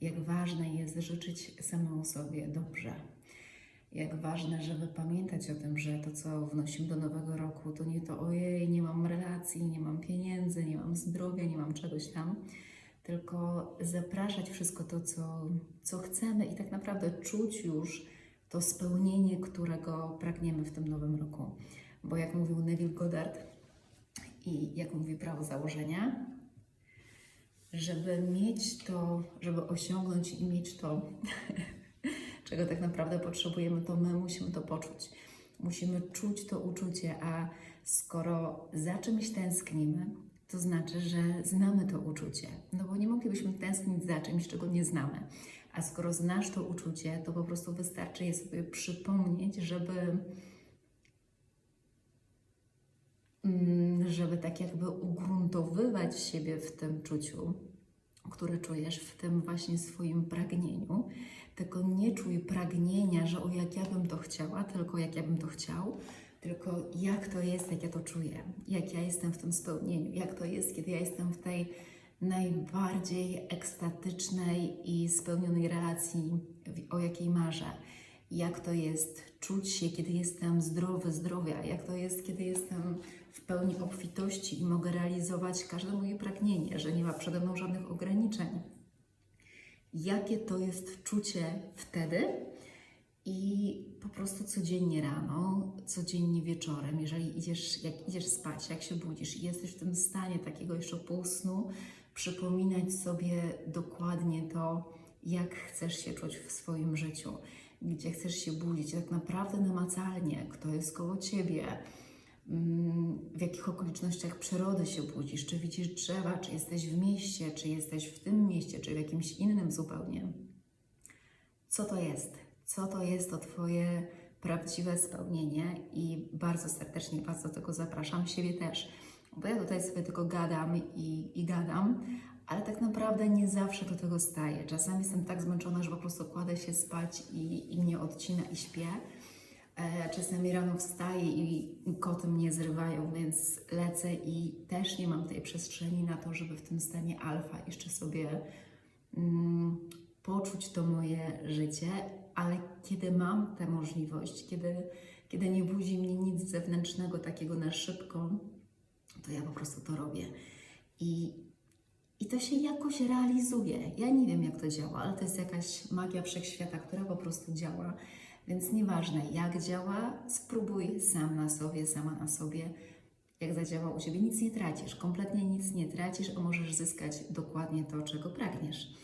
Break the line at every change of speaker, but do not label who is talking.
jak ważne jest życzyć samemu sobie dobrze. Jak ważne, żeby pamiętać o tym, że to, co wnosimy do nowego roku, to nie to ojej, nie mam relacji, nie mam pieniędzy, nie mam zdrowia, nie mam czegoś tam, tylko zapraszać wszystko to, co, co chcemy i tak naprawdę czuć już to spełnienie, którego pragniemy w tym nowym roku. Bo jak mówił Neville Goddard i jak mówi prawo założenia, żeby mieć to, żeby osiągnąć i mieć to, czego tak naprawdę potrzebujemy, to my musimy to poczuć. Musimy czuć to uczucie, a skoro za czymś tęsknimy, to znaczy, że znamy to uczucie. No bo nie moglibyśmy tęsknić za czymś, czego nie znamy. A skoro znasz to uczucie, to po prostu wystarczy je sobie przypomnieć, żeby, mm, żeby tak jakby ugruntowywać siebie w tym czuciu, które czujesz, w tym właśnie swoim pragnieniu. Tylko nie czuj pragnienia, że o jak ja bym to chciała, tylko jak ja bym to chciał, tylko jak to jest, jak ja to czuję, jak ja jestem w tym spełnieniu, jak to jest, kiedy ja jestem w tej najbardziej ekstatycznej i spełnionej relacji, o jakiej marzę. Jak to jest czuć się, kiedy jestem zdrowy, zdrowia, jak to jest, kiedy jestem w pełni obfitości i mogę realizować każde moje pragnienie, że nie ma przede mną żadnych ograniczeń. Jakie to jest czucie wtedy, i po prostu codziennie rano, codziennie wieczorem, jeżeli idziesz, jak idziesz spać, jak się budzisz i jesteś w tym stanie takiego jeszcze półsnu, przypominać sobie dokładnie to, jak chcesz się czuć w swoim życiu, gdzie chcesz się budzić, tak naprawdę namacalnie, kto jest koło ciebie, mm, w jakich okolicznościach przyrody się budzisz, czy widzisz drzewa, czy jesteś w mieście, czy jesteś w tym mieście, czy w jakimś innym zupełnie. Co to jest? Co to jest to Twoje prawdziwe spełnienie? I bardzo serdecznie Was do tego zapraszam, siebie też. Bo ja tutaj sobie tylko gadam i, i gadam, ale tak naprawdę nie zawsze do tego staję. Czasami jestem tak zmęczona, że po prostu kładę się spać i, i mnie odcina i śpię. E, Czasami rano wstaję i koty mnie zrywają, więc lecę i też nie mam tej przestrzeni na to, żeby w tym stanie alfa jeszcze sobie mm, poczuć to moje życie, ale kiedy mam tę możliwość, kiedy, kiedy nie budzi mnie nic zewnętrznego takiego na szybko, to ja po prostu to robię. I, I to się jakoś realizuje. Ja nie wiem, jak to działa, ale to jest jakaś magia wszechświata, która po prostu działa. Więc nieważne, jak działa, spróbuj sam na sobie, sama na sobie. Jak zadziała u Ciebie, nic nie tracisz, kompletnie nic nie tracisz, a możesz zyskać dokładnie to, czego pragniesz.